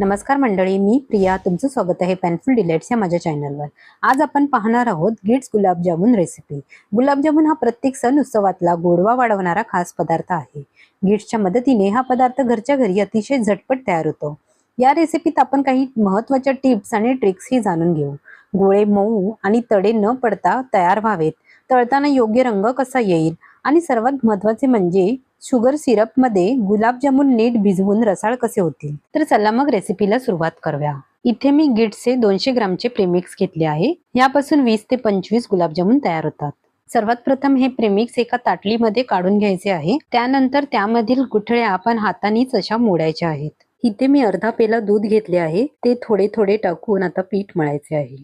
नमस्कार मंडळी मी प्रिया. तुमचं स्वागत आहे पॅनफुल डिलेट्स या माझ्या चॅनलवर आज आपण पाहणार आहोत गिट्स गुलाबजामुन रेसिपी गुलाबजामुन हा प्रत्येक सण उत्सवातला गोडवा वाढवणारा खास पदार्थ आहे. गिट्सच्या मदतीने हा पदार्थ घरच्या घरी अतिशय झटपट तयार होतो. या रेसिपीत आपण काही महत्त्वाच्या टिप्स आणि ट्रिक्सही जाणून घेऊ. गोळे मऊ आणि तडे न पडता तयार व्हावेत. तळताना योग्य रंग कसा येईल? आणि सर्वात महत्त्वाचे म्हणजे शुगर सिरपमध्ये गुलाबजामुन नीट भिजवून रसाळ कसे होतील? तर चला मग रेसिपीला सुरुवात करूया. इथे मी गिट्सचे दोनशे ग्रामचे प्रेमिक्स घेतले आहे. यापासून वीस ते पंचवीस गुलाबजामुन तयार होतात. सर्वात प्रथम हे प्रेमिक्स एका ताटलीमध्ये काढून घ्यायचे आहे. त्यानंतर त्यामधील गुठळ्या आपण हातानेच अशा मोडायच्या आहेत. इथे मी अर्धा पेला दूध घेतले आहे. ते थोडे थोडे टाकून आता पीठ मळायचे आहे.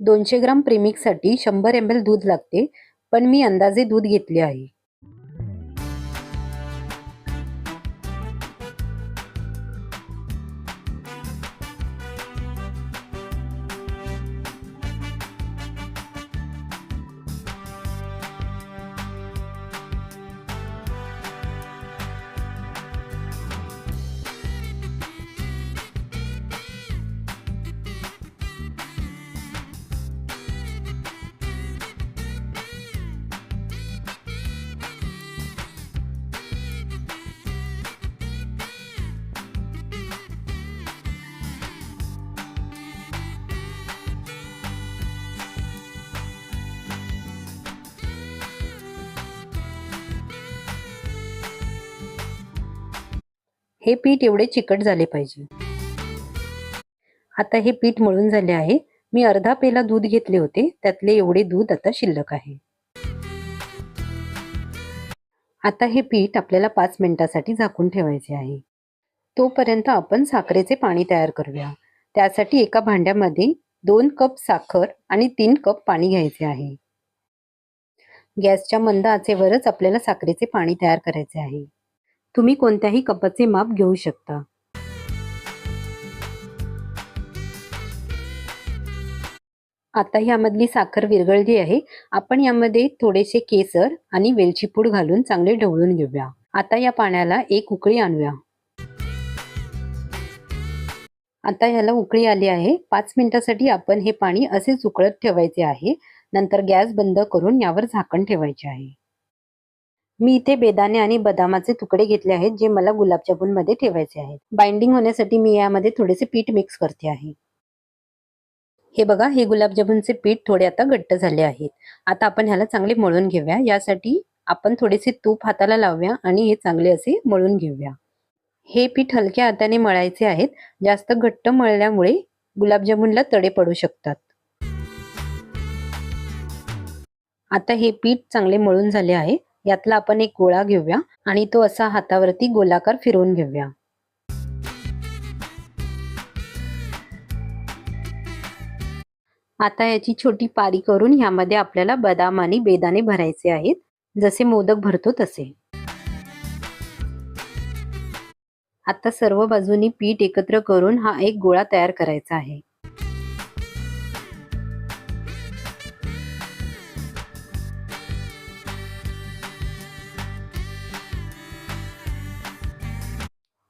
दोनशे ग्राम प्रेमिक्ससाठी शंभर एम एल दूध लागते पण मी अंदाजे दूध घेतले आहे. हे पीठ एवढे चिकट झाले पाहिजे. आता हे पीठ मळून झाले आहे. मी अर्धा पेला दूध घेतले होते. त्यातले एवढे दूध आता शिल्लक आहे. आता हे पीठ आपल्याला पाच मिनिटासाठी झाकून ठेवायचे आहे. तोपर्यंत आपण साखरेचे पाणी तयार करूया. त्यासाठी एका भांड्यामध्ये दोन कप साखर आणि तीन कप पाणी घ्यायचे आहे. गॅसच्या मंद आचेवरच आपल्याला साखरेचे पाणी तयार करायचे आहे. तुम्ही कोणत्याही कपाचे माप घेऊ शकता. आता यामधली साखर विरघळली आहे. आपण यामध्ये थोडेसे केसर आणि वेलची पूड घालून चांगले ढवळून घेऊया. आता या पाण्याला एक उकळी आणूया. आता याला उकळी आली आहे. पाच मिनिटासाठी आपण हे पाणी असेच उकळत ठेवायचे आहे. नंतर गॅस बंद करून यावर झाकण ठेवायचे आहे. मी इथे बेदाणे आणि बदामाचे तुकडे घेतले आहेत जे मला गुलाबजामुनमध्ये ठेवायचे आहेत. बाइंडिंग होण्यासाठी मी यामध्ये थोडेसे पीठ मिक्स करते आहे. हे बघा हे गुलाबजामुनचे पीठ थोडे आता घट्ट झाले आहेत. आता आपण ह्याला चांगले मळून घेऊया. यासाठी आपण थोडेसे तूप हाताला लावूया आणि हे चांगले असे मळून घेऊया. हे पीठ हलक्या हाताने मळायचे आहेत. जास्त घट्ट मळल्यामुळे गुलाबजामुनला तडे पडू शकतात. आता हे पीठ चांगले मळून झाले आहे. यातला आपण एक गोळा घेऊया आणि तो असा हातावरती गोलाकार फिरवून घेऊया. आता याची छोटी पारी करून ह्यामध्ये आपल्याला बदाम आणि बेदाणे भरायचे आहेत. जसे मोदक भरतो तसे. आता सर्व बाजूनी पीठ एकत्र करून हा एक गोळा तयार करायचा आहे.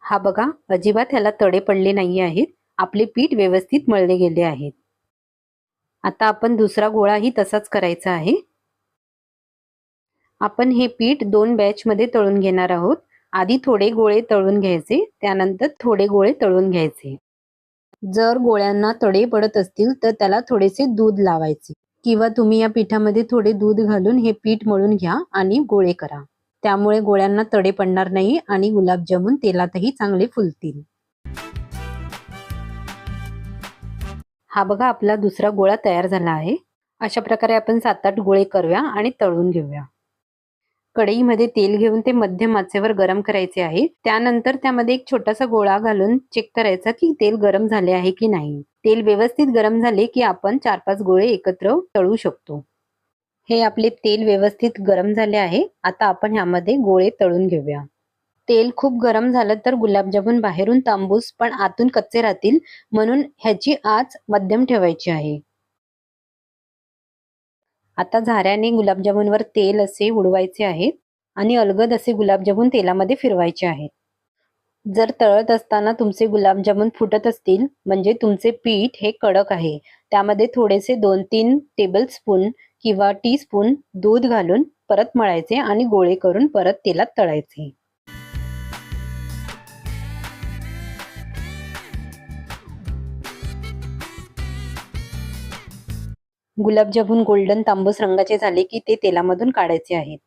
हा बघा अजिबात ह्याला तडे पडले नाही आहेत. आपले पीठ व्यवस्थित मळले गेले आहेत. आता आपण दुसरा गोळाही तसाच करायचा आहे. आपण हे पीठ दोन बॅचमध्ये तळून घेणार आहोत. आधी थोडे गोळे तळून घ्यायचे त्यानंतर थोडे गोळे तळून घ्यायचे. जर गोळ्यांना तडे पडत असतील तर त्याला थोडेसे दूध लावायचे. किंवा तुम्ही या पिठामध्ये थोडे दूध घालून हे पीठ मळून घ्या आणि गोळे करा. त्यामुळे गोळ्यांना तडे पडणार नाही आणि गुलाबजामुन तेलातही चांगले फुलतील. हा बघा आपला दुसरा गोळा तयार झाला आहे. अशा प्रकारे आपण सात आठ गोळे करूया आणि तळून घेऊया. कढईमध्ये तेल घेऊन ते मध्यम आचेवर गरम करायचे आहे. त्यानंतर त्यामध्ये एक छोटासा गोळा घालून चेक करायचा की तेल गरम झाले आहे की नाही. तेल व्यवस्थित गरम झाले की आपण चार पाच गोळे एकत्र तळू शकतो. हे आपले तेल व्यवस्थित गरम झाले आहे. आता आपण ह्यामध्ये गोळे तळून घेऊया. तेल खूप गरम झालं तर गुलाबजामुन बाहेरून तांबूस पण आतून कच्चे राहतील म्हणून ह्याची आच मध्यम ठेवायची आहे. आता झाऱ्याने गुलाबजामुनवर तेल असे उडवायचे आहेत आणि अलगद असे गुलाबजामुन तेलामध्ये फिरवायचे आहेत जर तळत असताना तुमचे गुलाबजामुन फुटत असतील म्हणजे तुमचे पीठ हे कडक आहे. त्यामध्ये थोडेसे दोन तीन टेबल स्पून किंवा टीस्पून दूध घालून परत मळायचे आणि गोळे करून परत तेलात तळायचे. गुलाबजामुन गोल्डन तांबूस रंगाचे झाले की ते तेलामधून काढायचे आहेत.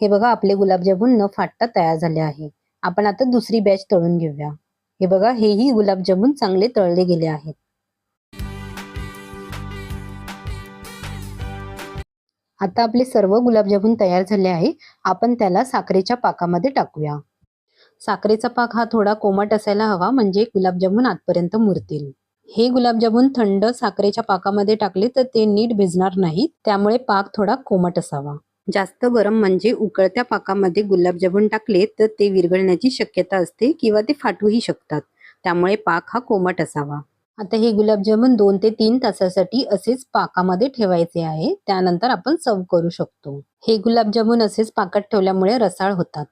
हे बघा आपले गुलाबजामुन न फाटता तयार झाले आहे. आपण आता दुसरी बॅच तळून घेऊया. हे बघा हेही गुलाबजामुन चांगले तळले गेले आहेत. आता आपले सर्व गुलाबजामुन तयार झाले आहे. आपण त्याला साखरेच्या पाकामध्ये टाकूया. साखरेचा पाक हा थोडा कोमट असायला हवा म्हणजे गुलाबजामुन आतपर्यंत मुरतील. हे गुलाबजामुन थंड साखरेच्या पाकामध्ये टाकले तर ते नीट भिजणार नाही त्यामुळे पाक थोडा कोमट असावा. जास्त गरम म्हणजे उकळत्या पाकामध्ये गुलाबजामुन टाकले तर ते विरघळण्याची शक्यता असते किंवा ते फाटूही शकतात. त्यामुळे पाक हा कोमट असावा. आता हे गुलाबजामुन दोन ते तीन तासासाठी असेच पाकामध्ये ठेवायचे आहे. त्यानंतर आपण सर्व करू शकतो. हे गुलाबजामुन असेच पाकात ठेवल्यामुळे रसाळ होतात.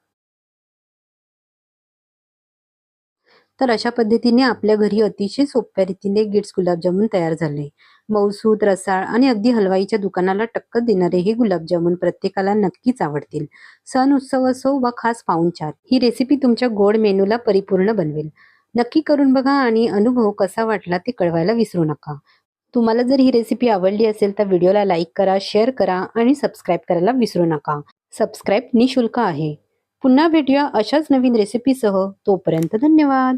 तर अशा पद्धतीने आपल्या घरी अतिशय सोप्या रीतीने गिट्स गुलाबजामुन तयार झाले. मऊसूद रसाळ आणि अगदी हलवाईच्या दुकानाला टक्कर देणारे हे गुलाबजामुन प्रत्येकाला नक्कीच आवडतील. सण उत्सव असो वा खास पाहुणचार ही रेसिपी तुमच्या गोड मेनूला परिपूर्ण बनवेल. नक्की करून बघा आणि अनुभव कसा वाटला ते कळवायला विसरू नका. तुम्हाला जर ही रेसिपी आवडली असेल तर व्हिडिओला लाईक करा शेअर करा आणि सबस्क्राईब करायला विसरू नका. सबस्क्राईब निशुल्क आहे. पुन्हा भेटूया अशाच नवीन रेसिपीसह तोपर्यंत धन्यवाद.